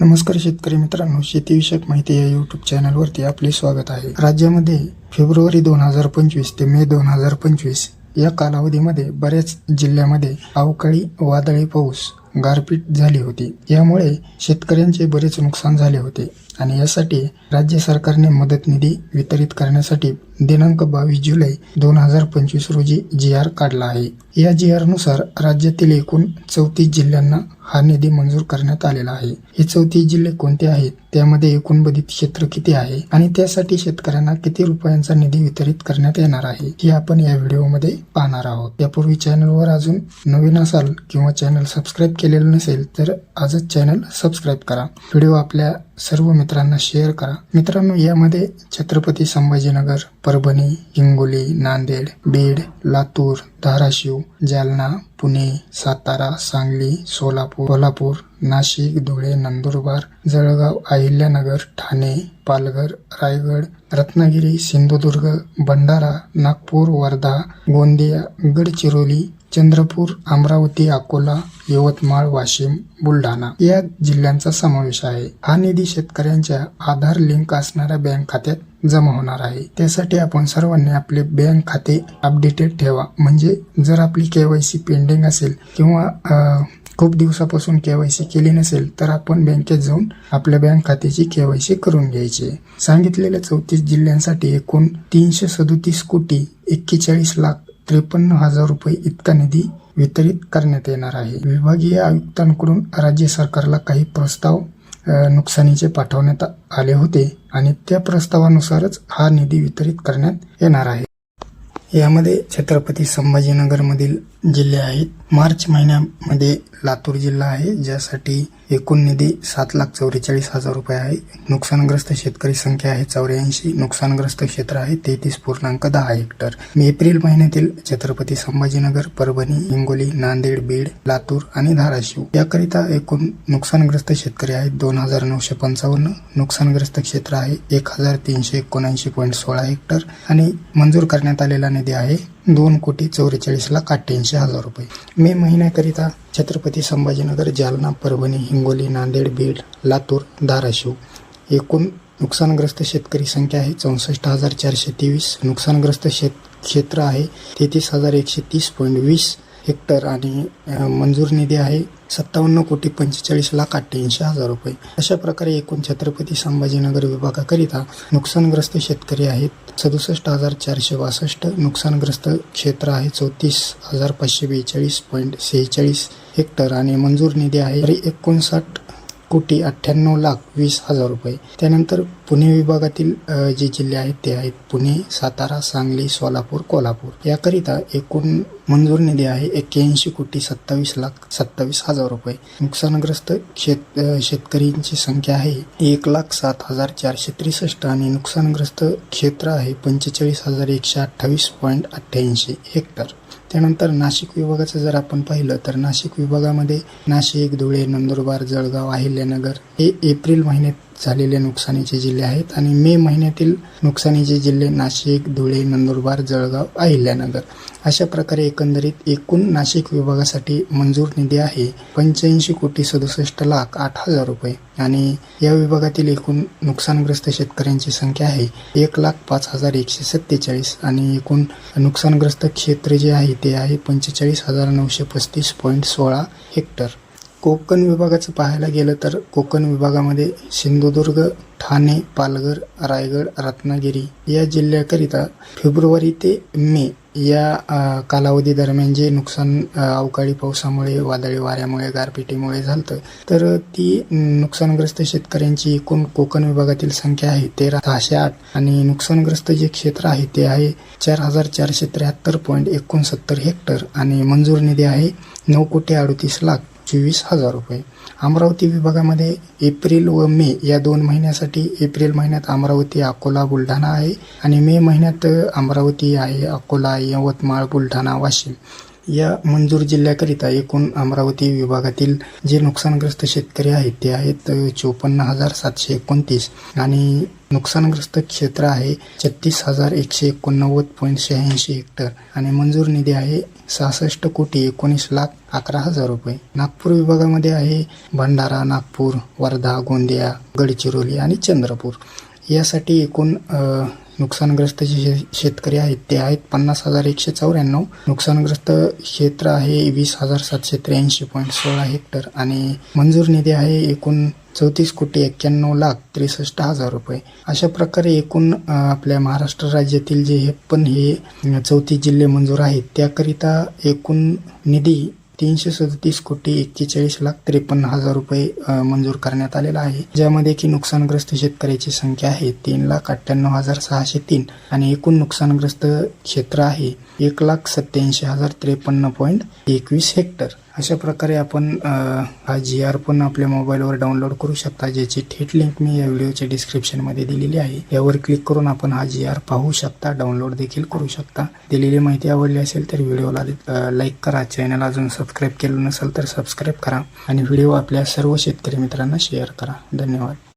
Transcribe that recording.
नमस्कार शेतकरी मित्रांनो शेतीविषयक माहिती या युट्यूब चॅनलवरती आपले स्वागत आहे. राज्यामध्ये फेब्रुवारी दोन हजार पंचवीस ते मे दोन हजार पंचवीस या कालावधीमध्ये बऱ्याच जिल्ह्यामध्ये अवकाळी वादळी पाऊस गारपीट झाली होती. यामुळे शेतकऱ्यांचे बरेच नुकसान झाले होते. आणि यासाठी राज्य सरकारने मदत निधी वितरित करण्यासाठी दिनांक बावीस जुलै दोन हजार पंचवीस रोजी जी आर काढला आहे. या जी आरनुसार राज्यातील एकूण चौतीस जिल्ह्यांना हा निधी मंजूर करण्यात आलेला आहे. हे चौतीस जिल्हे कोणते आहेत? त्यामध्ये एकूण बधित क्षेत्र किती आहे? आणि त्यासाठी शेतकऱ्यांना किती रुपयांचा निधी वितरित करण्यात येणार आहे? हे आपण या व्हिडिओमध्ये पाहणार आहोत. त्यापूर्वी चॅनलवर अजून नवीन असाल किंवा चॅनल सबस्क्राईब केलेलं नसेल तर आजच चॅनल सबस्क्राईब करा. व्हिडिओ आपल्या सर्व मित्रांना शेअर करा. मित्रांनो यामध्ये छत्रपती संभाजीनगर परभणी हिंगोली नांदेड बीड लातूर धाराशिव जालना पुणे सातारा सांगली सोलापूर कोल्हापूर नाशिक धुळे नंदुरबार जळगाव अहिल्यानगर ठाणे पालघर रायगड रत्नागिरी सिंधुदुर्ग भंडारा नागपूर वर्धा गोंदिया गडचिरोली चंद्रपूर अमरावती अकोला यवतमाळ वाशिम बुलढाणा या जिल्ह्यांचा समावेश आहे. हा निधी शेतकऱ्यांच्या आधार लिंक असणाऱ्या बँक खात्यात जमा होणार आहे. त्यासाठी आपण सर्वांनी आपले बँक खाते अपडेटेड ठेवा. म्हणजे जर आपली केवायसी पेंडिंग असेल किंवा खूप दिवसापासून केवायसी केली नसेल तर आपण बँकेत जाऊन आपल्या बँक खात्याची केवायसी करून घ्यायची. सांगितलेल्या चौतीस जिल्ह्यांसाठी एकूण तीनशे सदोतीस कोटी एक्केचाळीस लाख त्रेपन्न हजार रुपये इतका निधी वितरित करण्यात येणार आहे. विभागीय आयुक्तांकडून राज्य सरकारला काही प्रस्ताव नुकसानीचे पाठवण्यात आले होते आणि त्या प्रस्तावानुसारच हा निधी वितरित करण्यात येणार आहे. यामध्ये छत्रपती संभाजीनगरमधील जिल्हे आहेत. मार्च महिन्यामध्ये लातूर जिल्हा आहे ज्यासाठी एकूण निधी सात लाख चौवेचाळीस हजार रुपये आहे. नुकसानग्रस्त शेतकरी संख्या आहे चौऱ्याऐंशी नुकसानग्रस्त क्षेत्र आहे तेहतीस पूर्णांक दहा हेक्टर. मे एप्रिल महिन्यातील छत्रपती संभाजीनगर परभणी हिंगोली नांदेड बीड लातूर आणि धाराशिव. याकरिता एकूण नुकसानग्रस्त शेतकरी आहेत दोन हजार नऊशे पंचावन्न. नुकसानग्रस्त क्षेत्र आहे एक हजार तीनशे एकोणऐंशी पॉईंट सोळा हेक्टर. आणि मंजूर करण्यात आलेला निधी आहे. दोन कोटी चौवेचाळीस लाख अठ्ठ्याऐंशी हजार रुपये. मे महिन्याकरिता छत्रपती संभाजीनगर जालना परभणी हिंगोली नांदेड बीड लातूर धाराशिव. एकूण नुकसानग्रस्त शेतकरी संख्या आहे चौसष्ट हजार चारशे तेवीस. नुकसानग्रस्त शेत क्षेत्र आहे तेहतीस हजार एकशे तीस पॉईंट वीस हेक्टर आणि मंजूर निधी आहे सत्तावन्न कोटी पंचेचाळीस लाख अठ्ठ्याऐंशी हजार रुपये. अशा प्रकारे एकूण छत्रपती संभाजीनगर विभागाकरिता नुकसानग्रस्त शेतकरी आहेत. सदुसष्ट हजार चारशे बासष्ट नुकसानग्रस्त क्षेत्र आहे. चौतीस हजार पाचशे बेचाळीस पॉईंट सेहेचाळीस हेक्टर आणि मंजूर निधी आहे. एकोणसाठ कोटी अठ्ठ्याण्णव लाख वीस हजार रुपये. त्यानंतर पुणे विभागातील जे जिल्हे आहेत ते आहेत पुणे सातारा सांगली सोलापूर कोल्हापूर. याकरिता एकूण मंजूर निधी आहे एक्क्याऐंशी कोटी सत्तावीस लाख सत्तावीस हजार रुपये. नुकसानग्रस्त शेत शेतकऱ्यांची संख्या आहे एक लाख सात हजार चारशे त्रेसष्ट आणि नुकसानग्रस्त क्षेत्र आहे पंचेचाळीस हजार एकशे अठ्ठावीस पॉईंट अठ्ठ्याऐंशी हेक्टर. त्यानंतर नाशिक विभागाचं जर आपण पाहिलं तर नाशिक विभागामध्ये नाशिक धुळे नंदुरबार जळगाव अहिल्यानगर हे एप्रिल महिन्यात झालेले नुकसानीचे जिल्हे आहेत आणि मे महिन्यातील नुकसानीचे जिल्हे नाशिक धुळे नंदुरबार जळगाव अहिल्यानगर. अशा प्रकारे एकंदरीत एकूण नाशिक विभागासाठी मंजूर निधी आहे पंच्याऐंशी कोटी सदुसष्ट लाख आठ हजार रुपये आणि या विभागातील एकूण नुकसानग्रस्त शेतकऱ्यांची संख्या आहे एक लाख पाच हजार एकशे सत्तेचाळीस आणि एकूण नुकसानग्रस्त क्षेत्र जे आहे ते आहे पंचेचाळीस हजार नऊशे पस्तीस पॉईंट सोळा हेक्टर. कोकण विभागाचं पाहायला गेलं तर कोकण विभागामध्ये सिंधुदुर्ग ठाणे पालघर रायगड रत्नागिरी या जिल्ह्याकरिता फेब्रुवारी ते मे या कालावधी दरम्यान जे नुकसान अवकाळी पावसामुळे वादळी वाऱ्यामुळे गारपिटीमुळे झालं तर ती नुकसानग्रस्त शेतकऱ्यांची एकूण कोकण विभागातील संख्या आहे तेरा सहाशे आठ आणि नुकसानग्रस्त जे क्षेत्र आहे ते आहे चार हजार चारशे त्र्याहत्तर पॉईंट एकोणसत्तर हेक्टर आणि मंजूर निधी आहे नऊ कोटी अडतीस लाख चोवीस हजार रुपये. अमरावती विभागामध्ये एप्रिल व मे या दोन महिन्यासाठी एप्रिल महिन्यात अमरावती अकोला बुलढाणा आहे आणि मे महिन्यात अमरावती आहे अकोला यवतमाळ बुलढाणा वाशिम. या मंजूर जिल्ह्याकरिता एकूण अमरावती विभागातील जे नुकसानग्रस्त शेतकरी आहेत ते आहेत चोपन्न हजार सातशे एकोणतीस. आणि नुकसानग्रस्त क्षेत्र आहे छत्तीस हजार एकशे एकोणनव्वद पॉईंट शहाऐंशी हेक्टर. आणि मंजूर निधी आहे सहासष्ट कोटी एकोणीस लाख अकरा हजार रुपये. नागपूर विभागामध्ये आहे भंडारा नागपूर वर्धा गोंदिया गडचिरोली आणि चंद्रपूर. यासाठी एकूण नुकसानग्रस्त जे शे- शेतकरी आहेत. ते आहेत पन्नास हजार एकशे चौऱ्याण्णव. नुकसानग्रस्त क्षेत्र आहे वीस हजार सातशे त्र्याऐंशी पॉईंट सोळा हेक्टर आणि मंजूर निधी आहे एकूण चौतीस कोटी एक्क्याण्णव लाख त्रेसष्ट हजार रुपये. अशा प्रकारे एकूण आपल्या महाराष्ट्र राज्यातील जे हे पण हे चौतीस जिल्हे मंजूर आहेत त्याकरिता एकूण निधी तीनशे सदतीस कोटी एक्केचाळीस लाख त्रेपन्न हजार रुपये मंजूर करण्यात आलेला आहे. ज्यामध्ये की नुकसानग्रस्त शेतकऱ्याची संख्या आहे तीन लाख अठ्ठ्याण्णव हजार सहाशे तीन आणि एकूण नुकसानग्रस्त क्षेत्र आहे एक लाख सत्याऐंशी हजार त्रेपन्न पॉईंट एकवीस हेक्टर. अशा प्रकारे आपण हा जी आर पण आपल्या मोबाईलवर डाउनलोड करू शकता ज्याची थेट लिंक मी या व्हिडिओच्या डिस्क्रिप्शनमध्ये दिलेली आहे. यावर क्लिक करून आपण हा जी आर पाहू शकता डाउनलोड देखील करू शकता. दिलेली माहिती आवडली असेल तर व्हिडिओला लाईक करा. चॅनल अजून सबस्क्राईब केलं नसेल तर सबस्क्राईब करा. आणि व्हिडिओ आपल्या सर्व शेतकरी मित्रांना शेअर करा. धन्यवाद.